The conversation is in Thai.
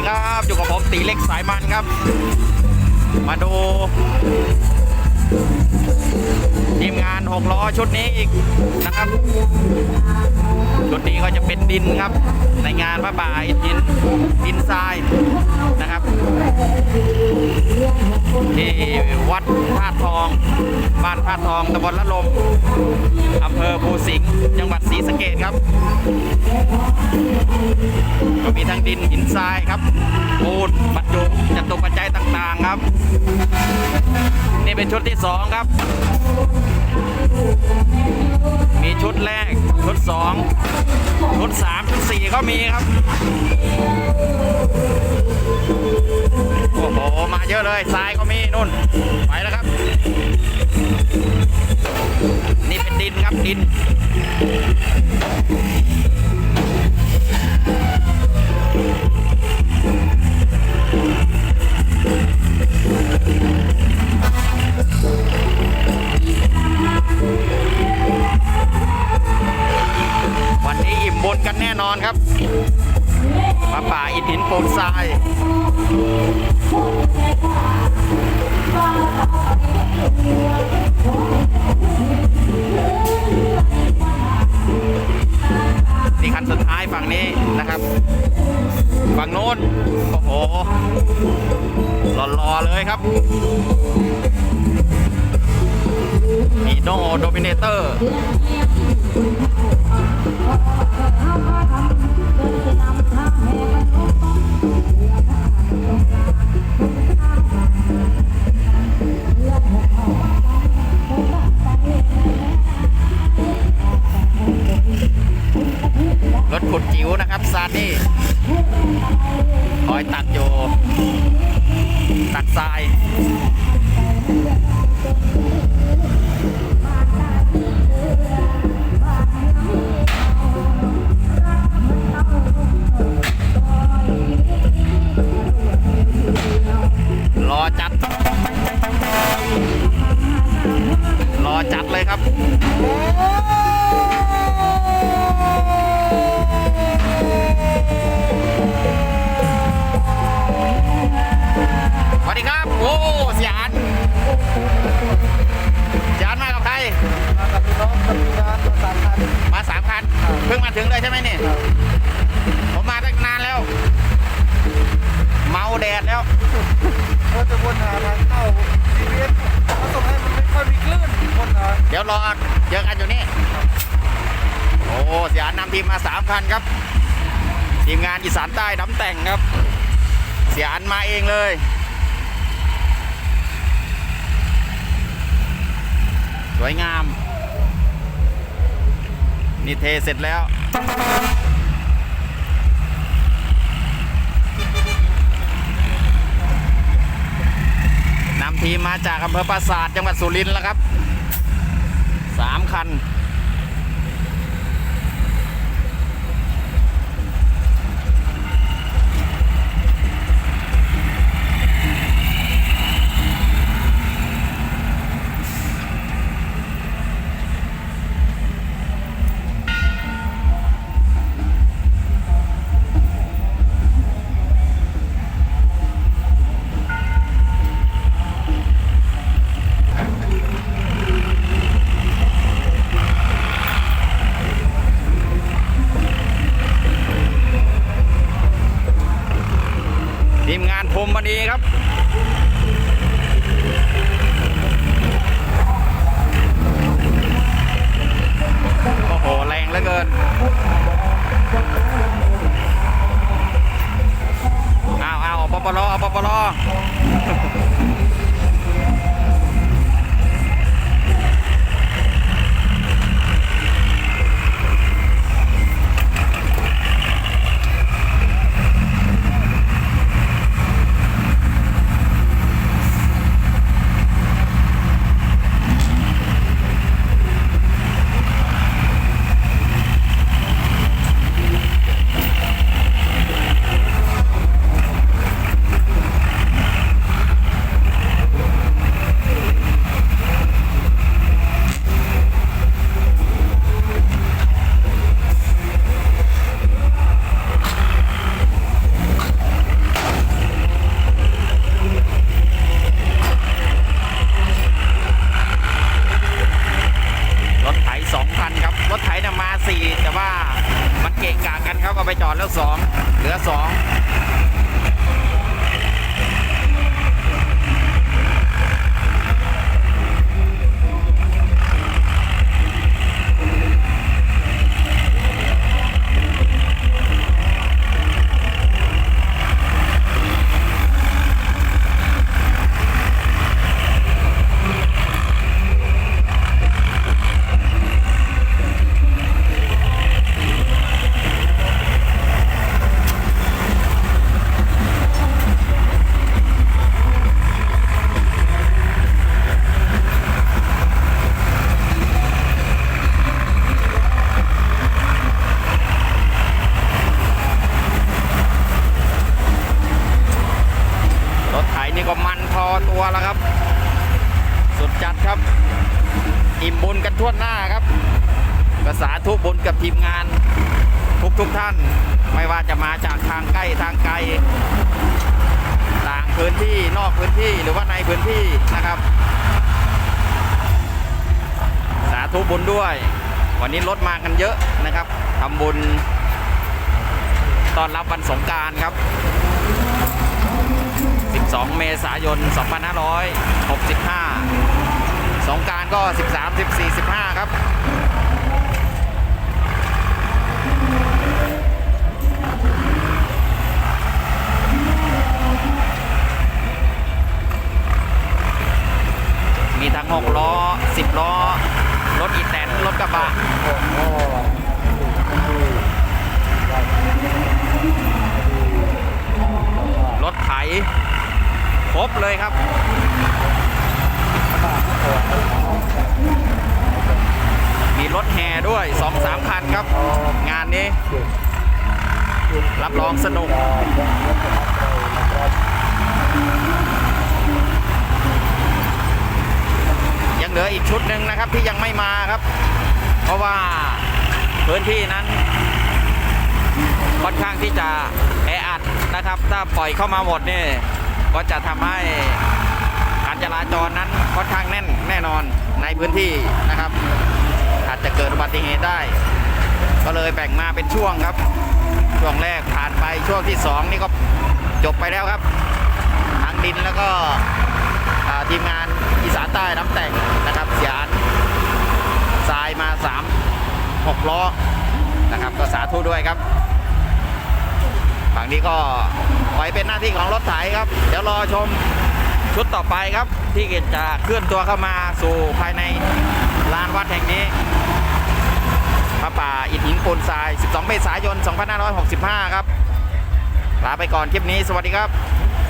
ดีครับอยู่กับผมตีเล็กสายมันครับ มาดูทีมงานหกล้อชุดนี้อีกนะครับชุดนี้ก็จะเป็นดินครับ ในงานพระป่าอิสินดินทรายนะครับที่วัดธาตุทอง บ้านธาตุทองตำบลละลมอำเภอภูสิงห์จังหวัดศรีสะเกษครับ ก็มีทั้งดินหินทรายครับปูนบรรจุจตุปัจจัยต่างๆครับ นี่เป็นชุดที่สองครับ มีชุดแรก ชุดสองชุดสามชุดสี่ก็มีครับ โอ้โห มาเยอะเลยทรายก็มีนู่น ไปแล้วครับ นี่เป็นดินครับดิน นแน่นอนครับ มาป่าอิฐหินปูนทรายนี่คันสุดท้ายฝั่งนี้นะครับ ฝั่งโน้น โอ้โหรอๆเลยครับ มีโนโดมิเนเตอร์ คอยตักอยู่ตักทราย ดดแล้วก็จะวนหาทางเข้าชีวิตเขาส่งให้มันไม่ค่อยมีคลื่นวนหาเดี๋ยวรอเจอกันอยู่นี่โอ้เสียอันนำทีมมาสามคันครับ ทีมงานอีสานใต้น้ำแต่งครับ เสียอันมาเองเลยสวยงาม นี่เทเสร็จแล้ว ทีมมาจากอำเภอปราสาทจังหวัดสุรินทร์แล้วครับสามคัน ก็ไปจอดแล้วสองเหลือสอง วแล้วครับ สุดจัดครับ อิ่มบุญกันทั่วหน้าครับกสาธุบุญกับทีมงาน ทุกทุกท่าน ไม่ว่าจะมาจากทางใกล้ทางไกล ต่างพื้นที่นอกพื้นที่หรือว่าในพื้นที่นะครับ สาธุบุญด้วย วันนี้รถมากันเยอะนะครับทำบุญตอนรับวันสงการครับ 12 เมษายน 2565 สงการก็ 13 14 15 ครับ มีทั้ง 6 ล้อ 10 ล้อ รถอีแตน รถกระบะ รถไถ ครบเลยครับมีรถแห่ด้วย 2-3คันครับ งานนี้ รับรองสนุกยังเหลืออีกชุดหนึ่งนะครับที่ยังไม่มาครับ เพราะว่าพื้นที่นั้น ค่อนข้างที่จะแออัดนะครับ ถ้าปล่อยเข้ามาหมดนี่ ก็จะทำให้การจราจรนั้นค่อนข้างแน่นแน่นอนในพื้นที่นะครับ อาจจะเกิดอุบัติเหตุได้ ก็เลยแบ่งมาเป็นช่วงครับ ช่วงแรกผ่านไปช่วงที่สองนี่ก็จบไปแล้วครับทางดินแล้วก็ทีมงานอีสานใต้น้ำแต่งนะครับเสียนทรายมา 3 6 ล้อนะครับก็สาธุด้วยครับ ฝั่งนี้ก็ไว้เป็นหน้าที่ของรถไถครับ เดี๋ยวรอชมชุดต่อไปครับ ที่จะเคลื่อนตัวเข้ามาสู่ภายในลานวัดแห่งนี้พระป่าอิฐหินปูนทราย 12 เมษายน 2565 ครับลาไปก่อนคลิปนี้ สวัสดีครับ